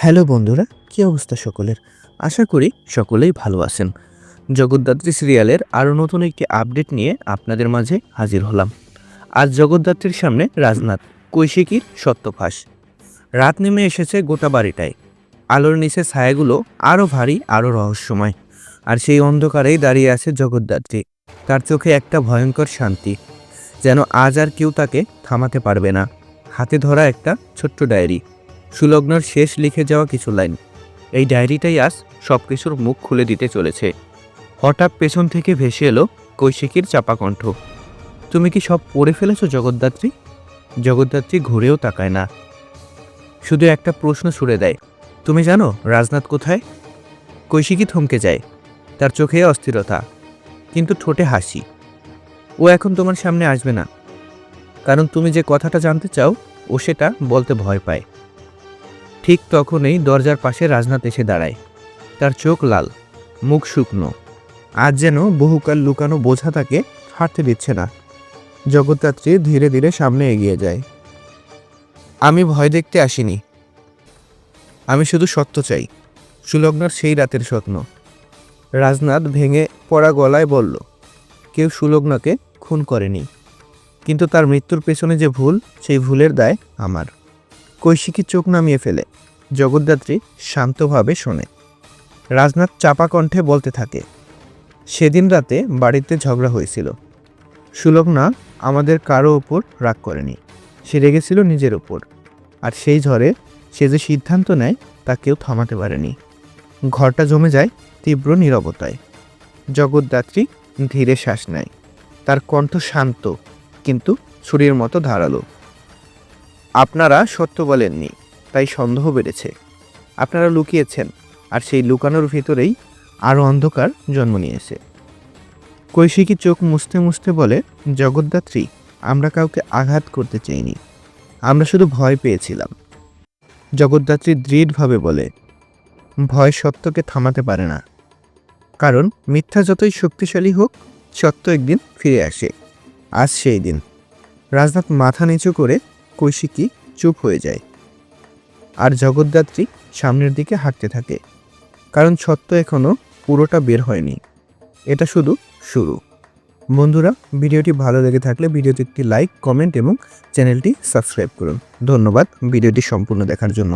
Hello বন্ধুরা, কী অবস্থা সকলের? আশা করি সকলেই ভালো আছেন। জগদ্ধাত্রী সিরিয়ালের আরও নতুন একটি আপডেট নিয়ে আপনাদের মাঝে হাজির হলাম। আজ জগদ্ধাত্রীর সামনে রাজনাথ, কৈশিকীর সত্যফাস। রাত নেমে এসেছে গোটা বাড়িটায়। আলোর নিচে ছায়াগুলো আরও ভারী, আরও রহস্যময়। আর সেই অন্ধকারেই দাঁড়িয়ে আছে জগদ্ধাত্রী। তার চোখে একটা ভয়ঙ্কর শান্তি, যেন আজ আর কেউ তাকে থামাতে পারবে না। হাতে ধরা একটা ছোট্ট ডায়েরি। সুলগ্নর শেষ লিখে যাওয়া কিছু লাইন। এই ডায়েরিটাই আজ সব কিছুর মুখ খুলে দিতে চলেছে। হঠাৎ পেছন থেকে ভেসে এলো কৈশিকীর চাপা কণ্ঠ। তুমি কি সব পড়ে ফেলেছো, জগদ্ধাত্রী? জগদ্ধাত্রী ঘুরেও তাকায় না। শুধু একটা প্রশ্ন ছুড়ে দেয়, তুমি জানো রাজনাথ কোথায়? কৈশিকী থমকে যায়, তার চোখে অস্থিরতা, কিন্তু ঠোঁটে হাসি। ও এখন তোমার সামনে আসবে না, কারণ তুমি যে কথাটা জানতে চাও, ও সেটা বলতে ভয় পায়। ঠিক তখনই দরজার পাশে রাজনাথ এসে দাঁড়ায়। তার চোখ লাল, মুখ শুকনো। আজ যেন বহুকাল লুকানো বোঝা তাকে হাঁটতে দিচ্ছে না। জগদ্ধাত্রী ধীরে ধীরে সামনে এগিয়ে যায়। আমি ভয় দেখতে আসিনি। আমি শুধু সত্য চাই, সুলগ্নার সেই রাতের স্বপ্ন। রাজনাথ ভেঙে পড়া গলায় বলল, কেউ সুলগ্নাকে খুন করেনি। কিন্তু তার মৃত্যুর পেছনে যে ভুল, সেই ভুলের দায় আমার। কৈশিকী চোখ নামিয়ে ফেলে। জগদ্ধাত্রী শান্তভাবে শোনে। রাজনাথ চাপা কণ্ঠে বলতে থাকে, সেদিন রাতে বাড়িতে ঝগড়া হয়েছিল। সুলগ্না আমাদের কারও ওপর রাগ করেনি। সে রেগেছিল নিজের ওপর আর সেই ঝড়ে সে যে সিদ্ধান্ত নেয় তা কেউ থামাতে পারেনি। ঘরটা জমে যায় তীব্র নীরবতায়। জগদ্ধাত্রী ধীরে শ্বাস নেয়। তার কণ্ঠ শান্ত, কিন্তু ছুরির মতো ধারালো। আপনারা সত্য বলেননি, তাই সন্দেহ বেড়েছে। আপনারা লুকিয়েছেন, আর সেই লুকানোর ভিতরেই আরও অন্ধকার জন্ম নিয়েছে। কৈশিকী চোখ মুছতে মুছতে বলে, জগদ্ধাত্রী, আমরা কাউকে আঘাত করতে চাইনি। আমরা শুধু ভয় পেয়েছিলাম। জগদ্ধাত্রী দৃঢ়ভাবে বলে, ভয় সত্যকে থামাতে পারে না। কারণ মিথ্যা যতই শক্তিশালী হোক, সত্য একদিন ফিরে আসে। আজ সেই দিন। রাজনাথ মাথা নিচু করে কৈশিকী চুপ হয়ে যায় আর জগদ্ধাত্রী সামনের দিকে হাঁটতে থাকে। কারণ সত্য এখনও পুরোটা বের হয়নি। এটা শুধু শুরু। বন্ধুরা, ভিডিওটি ভালো লেগে থাকলে ভিডিওতে একটি লাইক, কমেন্ট এবং চ্যানেলটি সাবস্ক্রাইব করুন। ধন্যবাদ ভিডিওটি সম্পূর্ণ দেখার জন্য।